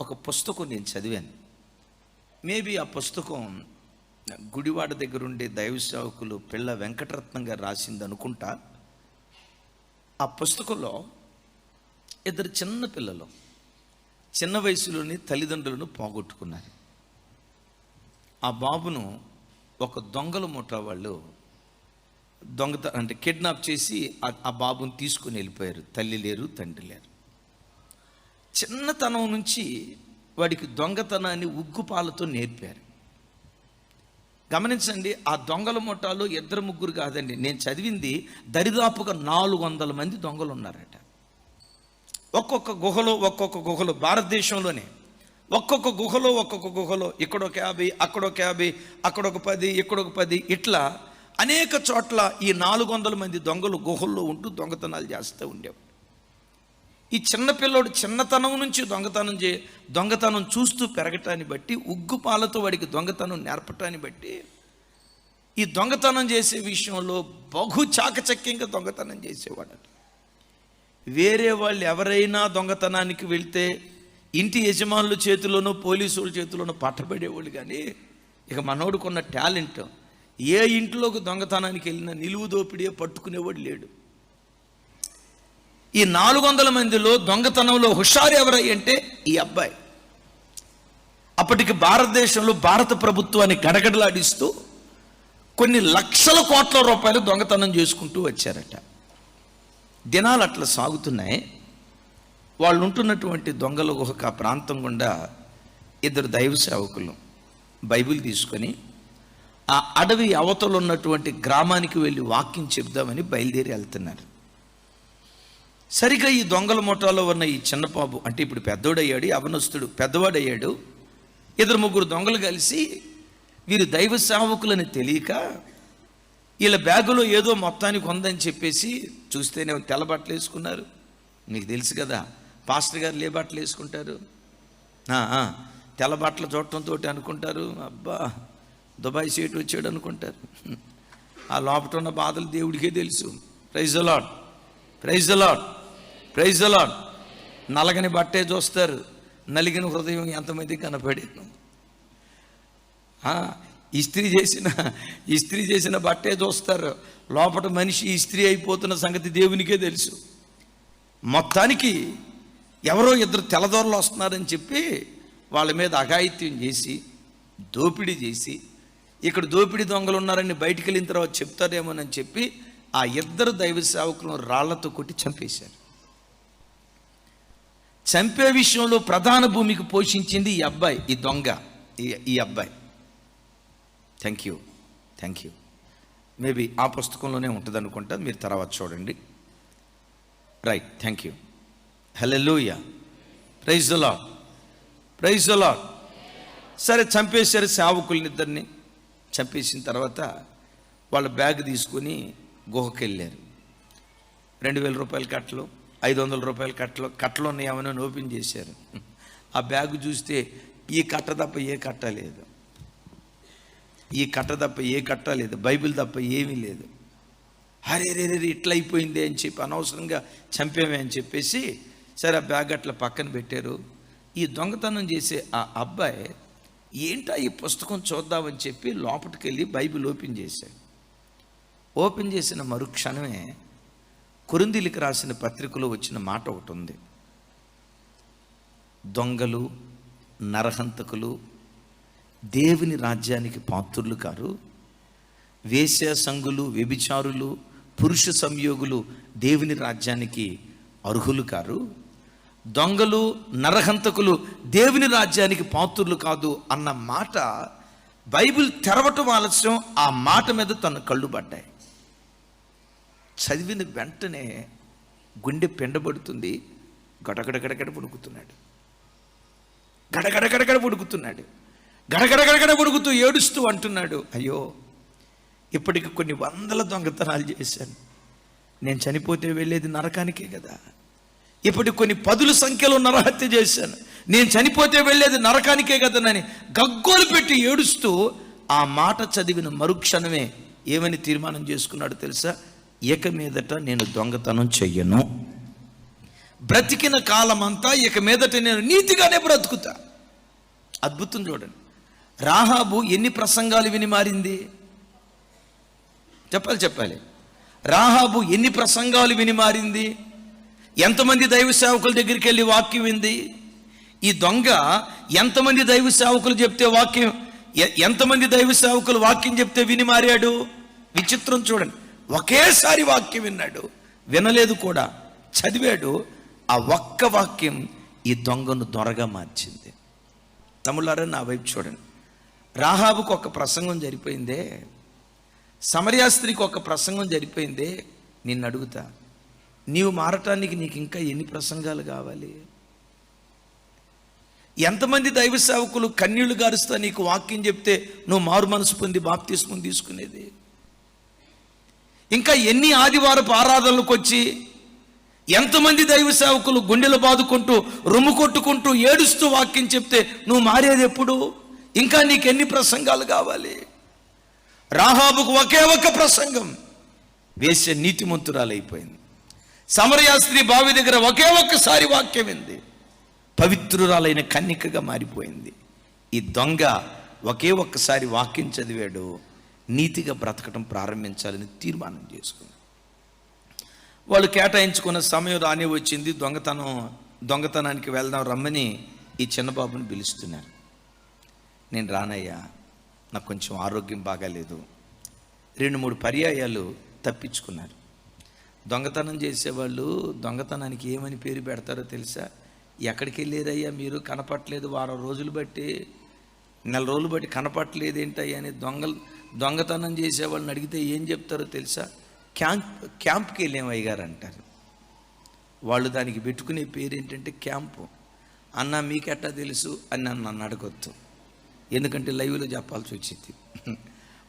ఒక పుస్తకం నేను చదివాను. మేబీ ఆ పుస్తకం గుడివాడ దగ్గర ఉండే దైవ సేవకులు పిల్ల వెంకటరత్నం గారు రాసింది అనుకుంటా. ఆ పుస్తకంలో ఇద్దరు చిన్న పిల్లలు చిన్న వయసులోని తల్లిదండ్రులను పోగొట్టుకున్నారు. ఆ బాబును ఒక దొంగల ముఠా వాళ్ళు దొంగత అంటే కిడ్నాప్ చేసి ఆ- బాబుని తీసుకుని వెళ్ళిపోయారు. తల్లి లేరు తండ్రి లేరు. చిన్నతనం నుంచి వాడికి దొంగతనాన్ని ఉగ్గుపాలతో నేర్పారు. గమనించండి ఆ దొంగల ముఠాలో ఇద్దరు ముగ్గురు కాదండి నేను చదివింది దరిదాపుగా నాలుగు వందల మంది దొంగలు ఉన్నారట ఒక్కొక్క గుహలో ఒక్కొక్క గుహలో భారతదేశంలోనే ఒక్కొక్క గుహలో ఒక్కొక్క గుహలో ఇక్కడ ఒక యాభై అక్కడ ఒక యాభై అక్కడ ఒక పది ఇక్కడ ఒక పది ఇట్లా అనేక చోట్ల ఈ నాలుగు వందల మంది దొంగలు గుహల్లో ఉంటూ దొంగతనాలు చేస్తూ ఉండేవారు. ఈ చిన్నపిల్లోడు చిన్నతనం నుంచి దొంగతనం చే దొంగతనం చూస్తూ పెరగటాన్ని బట్టి ఉగ్గుపాలతో వాడికి దొంగతనం నేర్పటాన్ని బట్టి ఈ దొంగతనం చేసే విషయంలో బహు చాకచక్యంగా దొంగతనం చేసేవాడు వేరే వాళ్ళు ఎవరైనా దొంగతనానికి వెళ్తే ఇంటి యజమానుల చేతిలోనో పోలీసుల చేతిలోనో పట్టబడేవాళ్ళు కానీ ఇక మనోడుకున్న టాలెంట్ ఏ ఇంట్లోకి దొంగతనానికి వెళ్ళినా నిలువు దోపిడియే పట్టుకునేవాడు లేడు. ఈ నాలుగు వందల మందిలో దొంగతనంలో హుషారు ఎవరై అంటే ఈ అబ్బాయి. అప్పటికి భారతదేశంలో భారత ప్రభుత్వాన్ని గడగడలాడిస్తూ కొన్ని లక్షల కోట్ల రూపాయలు దొంగతనం చేసుకుంటూ వచ్చారట. దినాలు అట్లా సాగుతున్నాయి. వాళ్ళు ఉంటున్నటువంటి దొంగల గుహక ప్రాంతం గుండా ఇద్దరు దైవ సేవకులు బైబిల్ తీసుకొని ఆ అడవి అవతలు ఉన్నటువంటి గ్రామానికి వెళ్ళి వాక్యం చెప్దామని బయలుదేరి వెళ్తున్నారు. సరిగా ఈ దొంగల ముఠాలో ఉన్న ఈ చిన్నపాబు అంటే ఇప్పుడు పెద్దోడయ్యాడు అవనస్తుడు పెద్దవాడయ్యాడు. ఇద్దరు ముగ్గురు దొంగలు కలిసి వీరు దైవ సేవకులని తెలియక వీళ్ళ బ్యాగులో ఏదో మొత్తానికి ఉందని చెప్పేసి చూస్తేనే తెల్ల బట్టలు వేసుకున్నారు. నీకు తెలుసు కదా పాస్టర్ గారు ఏ బట్టలు వేసుకుంటారు. తెల్ల బట్టలు చూడటంతో అనుకుంటారు. అబ్బా దుబాయ్ సీటు వచ్చాడు అనుకుంటారు. ఆ లోపట ఉన్న బాధలు దేవుడికే తెలుసు. ప్రైజ్ అలాడ్ ప్రైజ్ అలాడ్ ప్రైజ్ అలాడ్ నలగని బట్టే చూస్తారు. నలిగిన హృదయం ఎంతమంది కనపడాను ఇస్త్రీ చేసిన ఇస్త్రీ చేసిన బట్టే చూస్తారు. లోపల మనిషి ఇస్త్రీ అయిపోతున్న సంగతి దేవునికే తెలుసు. మొత్తానికి ఎవరో ఇద్దరు తెల్లదొరలు వస్తున్నారని చెప్పి వాళ్ళ మీద అఘాయిత్యం చేసి దోపిడీ చేసి ఇక్కడ దోపిడీ దొంగలు ఉన్నారని బయటికి వెళ్ళిన తర్వాత చెప్తారేమోనని చెప్పి ఆ ఇద్దరు దైవ సేవకులను రాళ్ళతో కొట్టి చంపేశారు. చంపే విషయంలో ప్రధాన భూమికి పోషించింది ఈ అబ్బాయి ఈ దొంగ ఈ- ఈ అబ్బాయి. Thank you thank you maybe ఆ పుస్తకంలోనే ఉంటుంది అనుకుంటా మీరు తర్వాత చూడండి. Right thank you hallelujah praise the praise the సరే చంపేశారు సేవకులనిద్దరిని. చంపేసిన తర్వాత వాళ్ళ బ్యాగ్ తీసుకొని గుహకెళ్ళారు. రెండు వేల రూపాయల కట్టలు ఐదు వందల రూపాయల కట్టలు కట్టలు ఉన్నాయేమని ఓపెన్ చేశారు. ఆ బ్యాగ్ చూస్తే ఈ కట్ట తప్ప ఏ కట్ట లేదు. ఈ కట్ట తప్ప ఏ కట్ట లేదు. బైబిల్ తప్ప ఏమీ లేదు. అరే రే రే ఇట్లా అయిపోయింది అని చెప్పి అనవసరంగా చంపేమే అని చెప్పేసి సరే ఆ బ్యాగ్ అట్లా పక్కన పెట్టారు. ఈ దొంగతనం చేసే ఆ అబ్బాయి ఏంటా ఈ పుస్తకం చూద్దామని చెప్పి లోపలికి వెళ్ళి బైబిల్ ఓపెన్ చేశాడు. ఓపెన్ చేసిన మరుక్షణమే కొరిందీలకు రాసిన పత్రికలో వచ్చిన మాట ఒకటి ఉంది. దొంగలు నరహంతకులు దేవుని రాజ్యానికి పాత్రులు కారు. వేశ్య సంగులు వ్యభిచారులు పురుష సంయోగులు దేవుని రాజ్యానికి అర్హులు కారు. దొంగలు నరహంతకులు దేవుని రాజ్యానికి పాత్రులు కాదు అన్న మాట బైబిల్ తెరవటం ఆలస్యం ఆ మాట మీద తన కళ్ళు పడ్డాయి. చదివిన వెంటనే గుండె పెండబడుతుంది. గడగడగడగడ పొడుకుతున్నాడు గడగడగడగడ పొడుకుతున్నాడు గడగడగడగడ పుడుకుతూ ఏడుస్తూ అంటున్నాడు. అయ్యో ఇప్పటికి కొన్ని వందల దొంగతనాలు చేశాను. నేను చనిపోతే వెళ్ళేది నరకానికే కదా. ఇప్పటికి కొన్ని పదుల సంఖ్యలో నరహత్య చేశాను. నేను చనిపోతే వెళ్ళేది నరకానికే కదనని గగ్గోలు పెట్టి ఏడుస్తూ ఆ మాట చదివిన మరుక్షణమే ఏమని తీర్మానం చేసుకున్నాడు తెలుసా? ఇక మీదట నేను దొంగతనం చెయ్యను. బ్రతికిన కాలమంతా ఇక మీదట నేను నీతిగానే బ్రతుకుతా. అద్భుతం చూడండి. రాహాబు ఎన్ని ప్రసంగాలు విని మారింది? చెప్పాలి చెప్పాలి. రాహాబు ఎన్ని ప్రసంగాలు విని మారింది? ఎంతమంది దైవ సేవకుల దగ్గరికి వెళ్ళి వాక్యం వింది? ఈ దొంగ ఎంతమంది దైవ సేవకులు చెప్తే వాక్యం ఎంతమంది దైవ సేవకులు వాక్యం చెప్తే విని మారాడు? విచిత్రం చూడండి. ఒకేసారి వాక్యం విన్నాడు వినలేదు కూడా. చదివాడు ఆ ఒక్క వాక్యం ఈ దొంగను దొరగా మార్చింది. తమ్ముళ్ళారా నా వైపు చూడండి. రాహాబుకు ఒక ప్రసంగం జరిపోయిందే. సమర్యాస్త్రికి ఒక ప్రసంగం జరిపోయిందే. నిన్ను అడుగుతా నీవు మారటానికి నీకు ఇంకా ఎన్ని ప్రసంగాలు కావాలి? ఎంతమంది దైవ సేవకులు కన్నీళ్ళు గారుస్తా నీకు వాక్యం చెప్తే నువ్వు మారు మనసు పొంది బాప్తిస్మం తీసుకునేది? ఇంకా ఎన్ని ఆదివారపు ఆరాధనలకు వచ్చి ఎంతమంది దైవ సేవకులు గుండెలు బాదుకుంటూ రొమ్ము కొట్టుకుంటూ ఏడుస్తూ వాక్యం చెప్తే నువ్వు మారేది ఎప్పుడు? ఇంకా నీకు ఎన్ని ప్రసంగాలు కావాలి? రాహాబుకు ఒకే ఒక్క ప్రసంగం. వేసే నీతిమంతురాలైపోయింది. సమరయా సమరయాస్త్రి బావి దగ్గర ఒకే ఒక్కసారి వాక్యం ఉంది పవిత్రురాలైన కన్నికగా మారిపోయింది. ఈ దొంగ ఒకే ఒక్కసారి వాక్యం చదివాడు. నీతిగా బ్రతకటం ప్రారంభించాలని తీర్మానం చేసుకుంది. వాళ్ళు కేటాయించుకున్న సమయం రాని వచ్చింది. దొంగతనం దొంగతనానికి వెళ్దాం రమ్మని ఈ చిన్నబాబుని పిలుస్తున్నారు. నేను రానయ్యా నాకు కొంచెం ఆరోగ్యం బాగాలేదు. రెండు మూడు పర్యాయాలు తప్పించుకున్నారు. దొంగతనం చేసేవాళ్ళు దొంగతనానికి ఏమని పేరు పెడతారో తెలుసా? ఎక్కడికి వెళ్ళారయ్యా మీరు? కనపట్లేదు వారం రోజులు బట్టి నెల రోజులు బట్టి కనపట్లేదు ఏంటయ్యా అని దొంగలు దొంగతనం చేసేవాళ్ళని అడిగితే ఏం చెప్తారో తెలుసా? క్యాంప్ క్యాంప్కి వెళ్ళాం అయ్యగారు అంటారు. వాళ్ళు దానికి పెట్టుకునే పేరు ఏంటంటే క్యాంపు. అన్న మీకెట్టా తెలుసు? అని నన్ను నన్ను అడగొద్దు. ఎందుకంటే లైవ్లో చెప్పాల్సి వచ్చింది.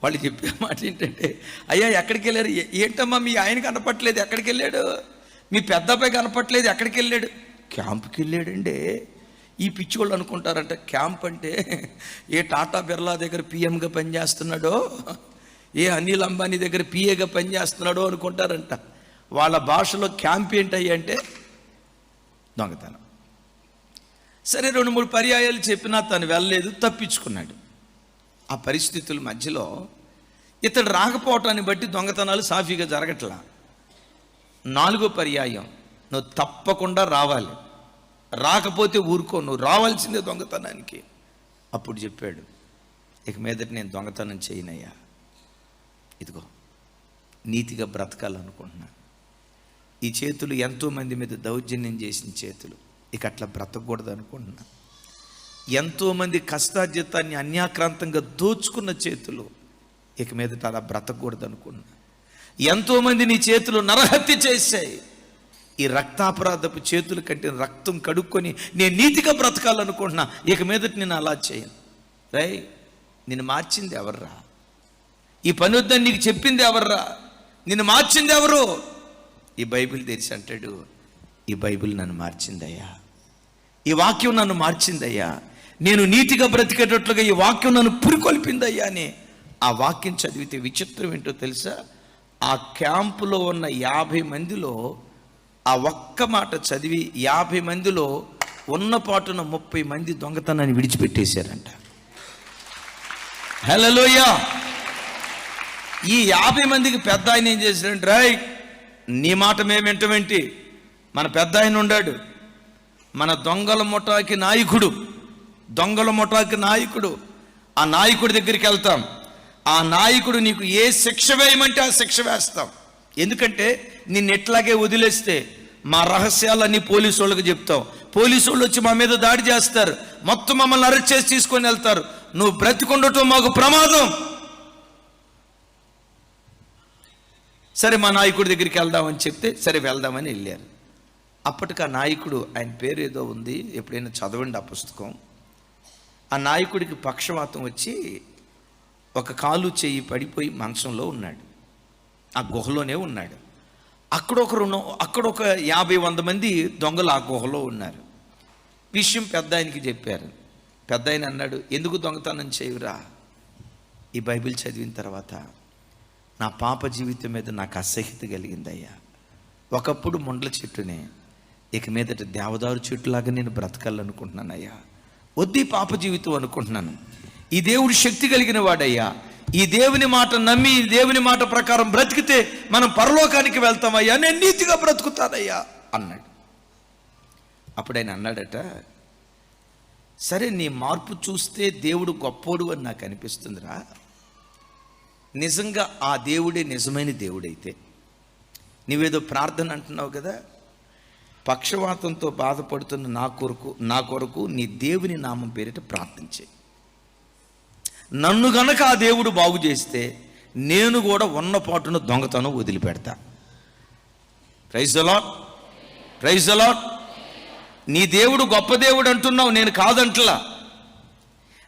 వాళ్ళు చెప్పే మాట ఏంటంటే అయ్యా ఎక్కడికి వెళ్ళారు? ఏంటమ్మా మీ ఆయన కనపట్లేదు? ఎక్కడికి వెళ్ళాడు? మీ పెద్ద అబ్బాయి కనపట్లేదు? ఎక్కడికి వెళ్ళాడు? క్యాంప్కి వెళ్ళాడండి. ఈ పిచ్చి వాళ్ళు అనుకుంటారంట క్యాంప్ అంటే ఏ టాటా బిర్లా దగ్గర పిఎంగా పనిచేస్తున్నాడో ఏ అనిల్ అంబానీ దగ్గర పిఏగా పనిచేస్తున్నాడో అనుకుంటారంట. వాళ్ళ భాషలో క్యాంప్ ఏంటయ్యి అంటే దొంగతనం. సరే రెండు మూడు పర్యాయాలు చెప్పినా తను వెళ్ళలేదు తప్పించుకున్నాడు. ఆ పరిస్థితుల మధ్యలో ఇతడు రాకపోవటాన్ని బట్టి దొంగతనాలు సాఫీగా జరగట్లా. నాలుగో పర్యాయం నువ్వు తప్పకుండా రావాలి. రాకపోతే ఊరుకోను రావాల్సిందే దొంగతనానికి. అప్పుడు చెప్పాడు ఇక మీదట నేను దొంగతనం చేయనయ్యా. ఇదిగో నీతిగా బ్రతకాలనుకుంటున్నా. ఈ చేతులు ఎంతోమంది మీద దౌర్జన్యం చేసిన చేతులు. ఇక అట్లా బ్రతకూడదు అనుకుంటున్నా. ఎంతోమంది కష్టార్జితాన్ని అన్యాక్రాంతంగా దోచుకున్న చేతులు. ఇక మీదట అలా బ్రతకూడదు అనుకున్నా ఎంతోమంది నీ చేతులు నరహత్య చేశాయి. ఈ రక్తాపరాధపు చేతులు కట్టిన రక్తం కడుక్కొని నేను నీతిగా బ్రతకాలనుకుంటున్నా ఇక మీదటి నేను అలా చేయను. రై నిన్ను మార్చింది ఎవర్రా? ఈ పని వద్దని నీకు చెప్పింది ఎవర్రా? నిన్ను మార్చింది ఎవరు? ఈ బైబిల్ తెరిచి అంటాడు ఈ బైబిల్ నన్ను మార్చిందయ్యా. ఈ వాక్యం నన్ను మార్చిందయ్యా. నేను నీతిగా బ్రతికేటట్లుగా ఈ వాక్యం నన్ను పురికొల్పిందయ్యా అని ఆ వాక్యం చదివితే విచిత్రం ఏంటో తెలుసా? ఆ క్యాంపులో ఉన్న యాభై మందిలో ఆ ఒక్క మాట చదివి యాభై మందిలో ఉన్న పాటున ముప్పై మంది దొంగతనాన్ని విడిచిపెట్టేశారంట. హలోయా ఈ యాభై మందికి పెద్ద ఆయన ఏం చేశాడంటే రాయ్ నీ మాట మేము వింటమేంటి? మన పెద్ద ఆయన ఉండాడు. మన దొంగల ముఠాకి నాయకుడు. దొంగల ముఠాకి నాయకుడు. ఆ నాయకుడి దగ్గరికి వెళ్తాం. ఆ నాయకుడు నీకు ఏ శిక్ష వేయమంటే ఆ శిక్ష వేస్తాం. ఎందుకంటే నిన్ను ఎట్లాగే వదిలేస్తే మా రహస్యాలన్నీ పోలీసు వాళ్ళకి చెప్తాం పోలీసు వాళ్ళు వచ్చి మా మీద దాడి చేస్తారు. మొత్తం మమ్మల్ని అరెస్ట్ చేసి తీసుకొని వెళ్తారు. నువ్వు బ్రతికుండటం మాకు ప్రమాదం. సరే మా నాయకుడి దగ్గరికి వెళ్దామని చెప్తే సరే వెళ్దామని వెళ్ళారు. అప్పటికి ఆ నాయకుడు ఆయన పేరు ఏదో ఉంది ఎప్పుడైనా చదవండి ఆ పుస్తకం. ఆ నాయకుడికి పక్షవాతం వచ్చి ఒక కాలు చెయ్యి పడిపోయి మంచంలో ఉన్నాడు. ఆ గుహలోనే ఉన్నాడు. అక్కడ ఒక అక్కడ ఒక యాభై వంద మంది దొంగలు ఆ గుహలో ఉన్నారు. విషయం పెద్ద ఆయనకి చెప్పారు. పెద్ద ఆయన అన్నాడు ఎందుకు దొంగతనం చేయురా ఈ బైబిల్ చదివిన తర్వాత నా పాప జీవితం మీద నాకు అసహ్యత కలిగిందయ్యా. ఒకప్పుడు ముండ్ల చెట్టునే ఇక మీదట దేవదారు చెట్టులాగా నేను బ్రతకాలనుకుంటున్నానయ్యా. వద్దీ పాప జీవితం అనుకుంటున్నాను. ఈ దేవుడు శక్తి కలిగిన వాడయ్యా. ఈ దేవుని మాట నమ్మి ఈ దేవుని మాట ప్రకారం బ్రతికితే మనం పరలోకానికి వెళ్తామయ్యా నేను నీతిగా బ్రతుకుతానయ్యా అన్నాడు. అప్పుడు ఆయన అన్నాడట సరే నీ మార్పు చూస్తే దేవుడు గొప్పోడు అని నాకు అనిపిస్తుందిరా. నిజంగా ఆ దేవుడే నిజమైన దేవుడైతే. నీవేదో ప్రార్థన అంటున్నావు కదా పక్షవాతంతో బాధపడుతున్న నా కొరకు నా కొరకు నీ దేవుని నామం పేరిట ప్రార్థించేయి. నన్ను గనక ఆ దేవుడు బాగు చేస్తే నేను కూడా ఉన్న పాటును దొంగతనం వదిలిపెడతా. ప్రైజ్ అలాట్ ప్రైజ్ అలాట్ నీ దేవుడు గొప్ప దేవుడు అంటున్నావు నేను కాదంటలా.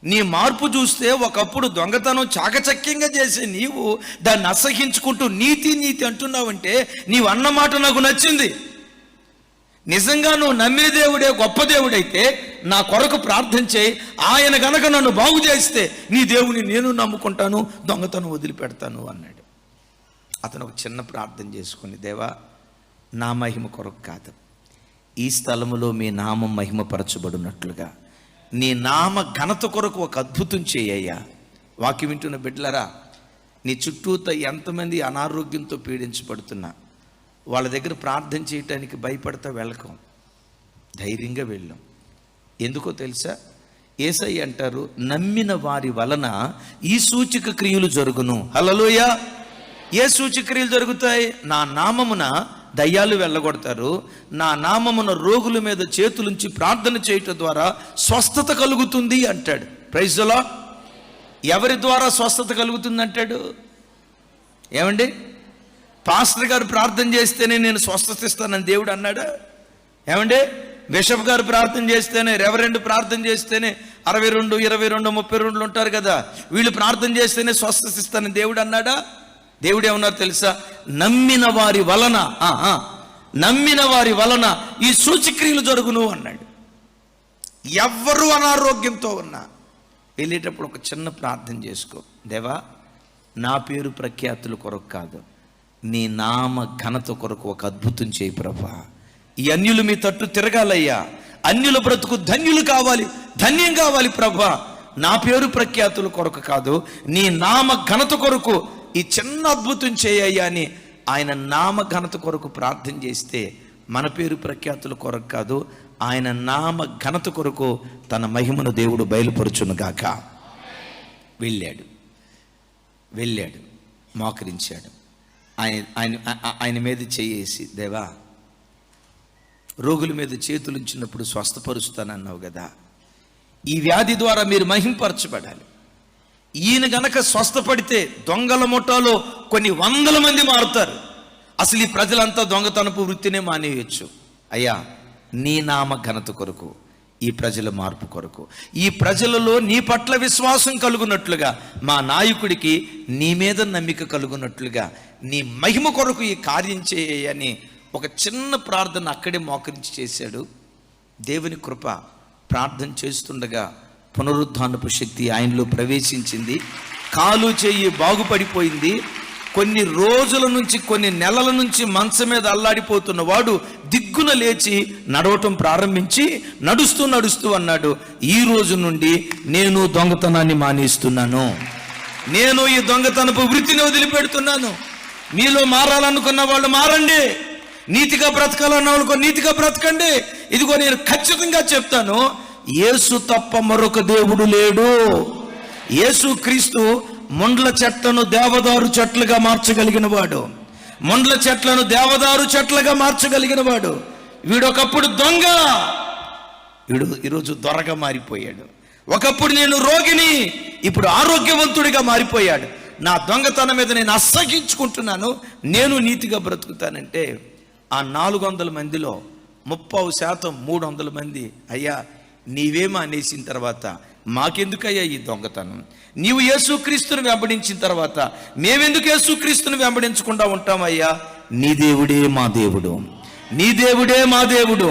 నీ మార్పు చూస్తే ఒకప్పుడు దొంగతనం చాకచక్యంగా చేసే నీవు దాన్ని అసహించుకుంటూ నీతి నీతి అంటున్నావంటే నీవు అన్నమాట నాకు నచ్చింది. నిజంగా నువ్వు నమ్మిన దేవుడే గొప్ప దేవుడైతే నా కొరకు ప్రార్థన చేయి ఆయన గనక నన్ను బాగు చేస్తే నీ దేవుని నేను నమ్ముకుంటాను దొంగతను వదిలిపెడతాను అన్నాడు. అతను ఒక చిన్న ప్రార్థన చేసుకుని దేవా నా మహిమ కొరకు కాదు. ఈ స్థలములో మీ నామం మహిమపరచబడినట్లుగా నీ నామ ఘనత కొరకు ఒక అద్భుతం చేయ్యా వాక్యం వింటున్న బిడ్డలరా నీ చుట్టూత ఎంతమంది అనారోగ్యంతో పీడించబడుతున్నా వాళ్ళ దగ్గర ప్రార్థన చేయటానికి భయపడతా వెళ్ళకం. ధైర్యంగా వెళ్ళాం. ఎందుకో తెలుసా? ఏసై అంటారు నమ్మిన వారి వలన ఈ సూచక క్రియలు జరుగును. హలలోయ ఏ సూచక క్రియలు జరుగుతాయి? నా నామమున దయ్యాలు వెళ్ళగొడతారు. నా నామమున రోగుల మీద చేతులుంచి ప్రార్థన చేయటం ద్వారా స్వస్థత కలుగుతుంది అంటాడు. ప్రైజ్లో ఎవరి ద్వారా స్వస్థత కలుగుతుంది అంటాడు ఏమండి? పాస్టర్ గారు ప్రార్థన చేస్తేనే నేను స్వస్థత ఇస్తానని దేవుడు అన్నాడా? ఏమండి? బిషప్ గారు ప్రార్థన చేస్తేనే రెవరెండ్ ప్రార్థన చేస్తేనే అరవై రెండు ఇరవై రెండు ముప్పై రెండు ఉంటారు కదా. వీళ్ళు ప్రార్థన చేస్తేనే స్వస్థత ఇస్తానని దేవుడు అన్నాడా? దేవుడు ఏమన్నారు తెలుసా? నమ్మిన వారి వలన నమ్మిన వారి వలన ఈ సూచిక్రియలు జరుగును అన్నాడు. ఎవ్వరు అనారోగ్యంతో ఉన్నా. వెళ్ళేటప్పుడు ఒక చిన్న ప్రార్థన చేసుకో. దేవా నా పేరు ప్రఖ్యాతుల కొరకు కాదు. నీ నామ ఘనత కొరకు ఒక అద్భుతం చేయి ప్రభా. ఈ అన్యులు మీ తట్టు తిరగాలయ్యా. అన్యుల బ్రతుకు ధన్యులు కావాలి ధన్యం కావాలి ప్రభా. నా పేరు ప్రఖ్యాతుల కొరకు కాదు నీ నామ ఘనత కొరకు ఈ చిన్న అద్భుతం చేయయ్యా అని ఆయన నామ ఘనత కొరకు ప్రార్థన చేస్తే మన పేరు ప్రఖ్యాతుల కొరకు కాదు ఆయన నామ ఘనత కొరకు తన మహిమను దేవుడు బయలుపరుచును గాక వెళ్ళాడు. వెళ్ళాడు. మోకరించాడు. ఆయన ఆయన ఆయన మీద చేయేసి దేవా రోగుల మీద చేతులుంచినప్పుడు స్వస్థపరుస్తానన్నావు కదా. ఈ వ్యాధి ద్వారా మీరు మహింపరచబడాలి. ఈయన గనక స్వస్థపడితే దొంగల ముఠాలో కొన్ని వందల మంది మారుతారు. అసలు ఈ ప్రజలంతా దొంగతనపు వృత్తినే మానేయచ్చు. అయ్యా నీ నామ ఘనత కొరకు ఈ ప్రజల మార్పు కొరకు. ఈ ప్రజలలో నీ పట్ల విశ్వాసం కలుగునట్లుగా మా నాయకుడికి నీ మీద నమ్మిక కలుగునట్లుగా నీ మహిమ కొరకు ఈ కార్యం చేయని ఒక చిన్న ప్రార్థన అక్కడే మోకరించి చేశాడు. దేవుని కృప ప్రార్థన చేస్తుండగా పునరుద్ధానపు శక్తి ఆయనలో ప్రవేశించింది. కాలు చెయ్యి బాగుపడిపోయింది. కొన్ని రోజుల నుంచి కొన్ని నెలల నుంచి మంచం మీద అల్లాడిపోతున్న వాడు దిగ్గున లేచి నడవటం ప్రారంభించి నడుస్తూ నడుస్తూ అన్నాడు ఈ రోజు నుండి నేను దొంగతనాన్ని మానేస్తున్నాను. నేను ఈ దొంగతనపు వృత్తిని వదిలిపెడుతున్నాను. మీలో మారాలనుకున్న వాళ్ళు మారండి. నీతిగా బ్రతకాలన్న వాళ్ళకు నీతిగా బ్రతకండి. ఇదిగో నేను ఖచ్చితంగా చెప్తాను యేసు తప్ప మరొక దేవుడు లేడు. యేసు క్రీస్తు ముండ్ల చెట్లను దేవదారు చెట్లుగా మార్చగలిగిన వాడు. ముండ్ల చెట్లను దేవదారు చెట్లుగా మార్చగలిగిన వాడు. వీడొకప్పుడు దొంగ. వీడు ఈరోజు దొరగా మారిపోయాడు. ఒకప్పుడు నేను రోగిని ఇప్పుడు ఆరోగ్యవంతుడిగా మారిపోయాడు. నా దొంగతనం మీద నేను అసహించుకుంటున్నాను. నేను నీతిగా బ్రతుకుతానంటే ఆ నాలుగు వందల మందిలో ముప్పై శాతం మూడు వందల మంది అయ్యా నీవేమో అనేసిన తర్వాత మాకెందుకయ్యా ఈ దొంగతనం? నీవు యేసుక్రీస్తును వెంబడించిన తర్వాత మేమెందుకు యేసుక్రీస్తును వెంబడించకుండా ఉంటామయ్యా? నీ దేవుడే మా దేవుడు. నీ దేవుడే మా దేవుడు.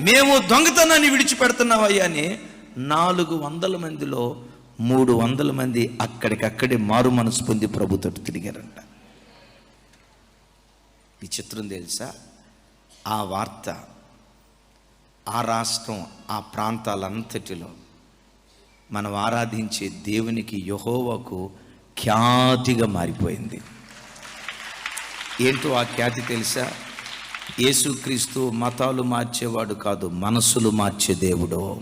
మేము దొంగతనాన్ని విడిచిపెడుతున్నామయ్యా అని నాలుగు వందల మందిలో మూడు వందల మంది అక్కడికక్కడే మారు మనసు పొంది ప్రభుత్వం తిరిగారంట. ఈ చిత్రం తెలుసా? ఆ వార్త ఆ రాష్ట్రం ఆ ప్రాంతాలంతటిలో మనం ఆరాధించే దేవునికి యహోవకు ఖ్యాతిగా మారిపోయింది. ఏంటో ఆ ఖ్యాతి తెలుసా? యేసుక్రీస్తు మతాలు మార్చేవాడు కాదు మనసులు మార్చే దేవుడు.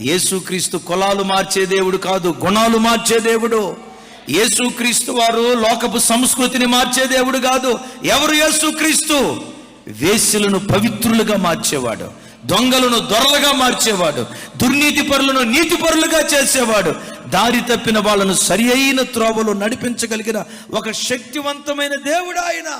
యేసుక్రీస్తు కులాలు మార్చే దేవుడు కాదు గుణాలు మార్చే దేవుడు. యేసుక్రీస్తు వారు లోకపు సంస్కృతిని మార్చే దేవుడు కాదు ఎవరు యేసుక్రీస్తు? వేశ్యలను పవిత్రులుగా మార్చేవాడు. దొంగలను దొరలుగా మార్చేవాడు దుర్నీతి పరులను నీతి పరులుగా చేసేవాడు దారి తప్పిన వాళ్ళను సరి అయిన త్రోవలో నడిపించగలిగిన ఒక శక్తివంతమైన దేవుడు ఆయన.